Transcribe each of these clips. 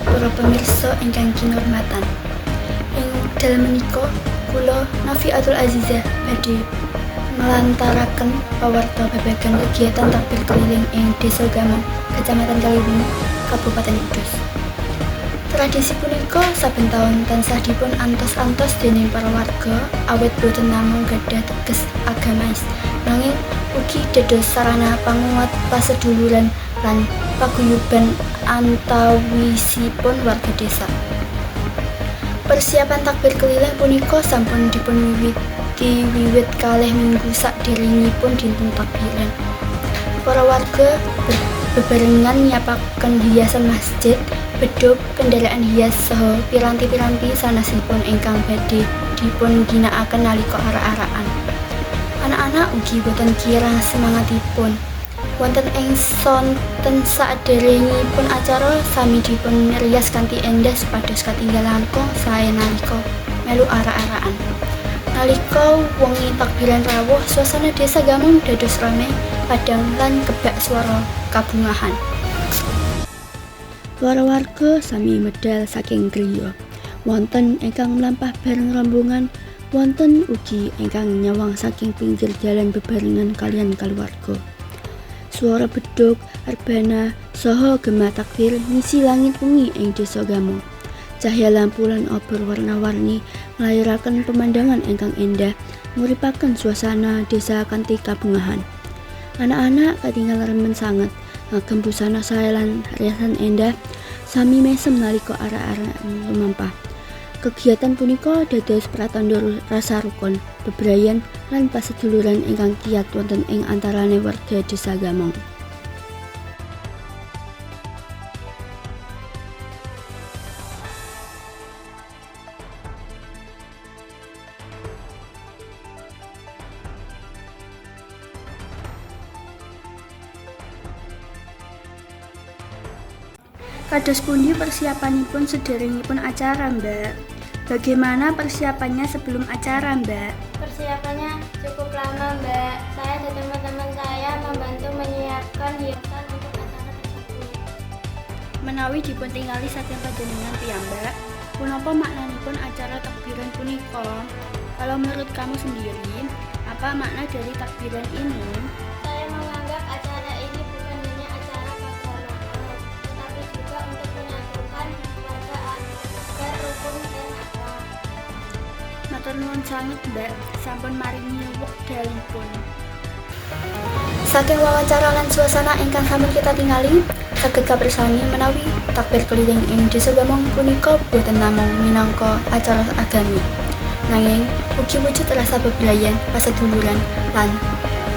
Para pemirsa ingkang kinurmatan. Ing dalem menika kula Nafiatul Azizah badhe melantaraken pawarta babagan kegiatan takbir keliling ing Desa Gamong, Kecamatan Kaliwungu, Kabupaten Kudus. Tradisi punika saben taun tansah dipun antos-antos dening para warga awet boten namung gadhah teges agamais nanging ugi dados sarana panguat paseduluran lan paguyuban antawisipun warga desa. Persiapan takbir keliling punika sampun dipunwiwiti wiwit kalih minggu sakderengipun dinten takbiran. Para warga be- bebarengan nyiapaken hiasan masjid, bedhog, kendaraan hias saha piranti-piranti sanesipun ingkang badhe dipun ginakaken nalika arak-arakan. Anak-anak ugi boten kirang semangatipun. Wonten ing sonten saderengipun acara sami dipun rias kanthi endah supados katinggal langkung sae nalika melu arak-arakan. Nalika wengi takbiran rawuh, suasana desa Gamong dados rame, padang lan kebak swara kabungahan. Para warga sami medal saking griya. Wonten ingkang mlampah bareng rombongan, wonten ugi ingkang nyawang saking pinggir jalan bebarengan kalian keluarga. Suara bedhog, arbana, saha gema takbir ngisi langit wengi ing desa Gamong. Cahya lampu lan obor warna-warni nglairaken pemandangan ingkang endah, nguripaken suasana desa kanthi kabungahan. Anak-anak katingal remen sanget, ngagem busana sae lan riasan sami mesem nalika arek-arek lumampah. Kegiatan punika dados pratandha rasa rukun, bebrayan lan paseduluran ingkang kiyat wonten ing antarane warga desa Gamong. Kados pundi persiapanipun sederengipun acara, Mbak? Bagaimana persiapannya sebelum acara, Mbak? Persiapannya cukup lama, Mbak. Saya dan teman-teman saya membantu menyiapkan hiasan untuk acara tersebut. Menawi dipuntingali saking panjenengan piyambak, punapa maknanipun acara takbiran punika? Kalau menurut kamu sendiri, apa makna dari takbiran ini? Matur nuwun sanget, Mbak. Sampun maringi wekdalipun. Saking wawancara lan suasana ingkang sampun kita tingali, saged kapirsani menawi takbir keliling ing Desa Gamong punika boten namung minangka acara agami. Nanging ugi wujud rasa bebrayan, paseduluran, lan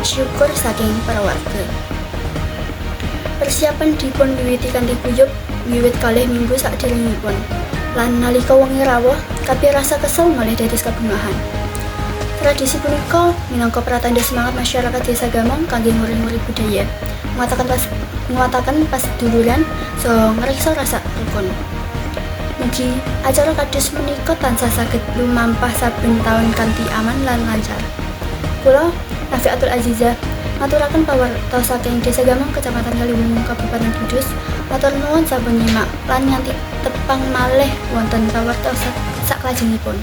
syukur saking para warga. Persiapan dipun wiwiti kanthi guyub wiwit kalih minggu sakderengipun. Lan nalika wengi rawuh, kabeh rasa kesel malih dados kabungahan. Tradisi punika minangka pratandha semangat masyarakat Desa Gamong kangge nguri-nguri budaya, nguataken pas nguataken paseduluran saha ngreksa rasa rukun. Mugi acara kados menika tansah saged lumampah saben taun kanthi aman lan lancar. Kula Nafiatul Azizah ngaturaken pawarta saking Desa Gamong Kecamatan Kaliwungu Kabupaten Kudus. Matur nuwun sampun nyimak lan nganti tepang malih wonten pawarta saklajengipun.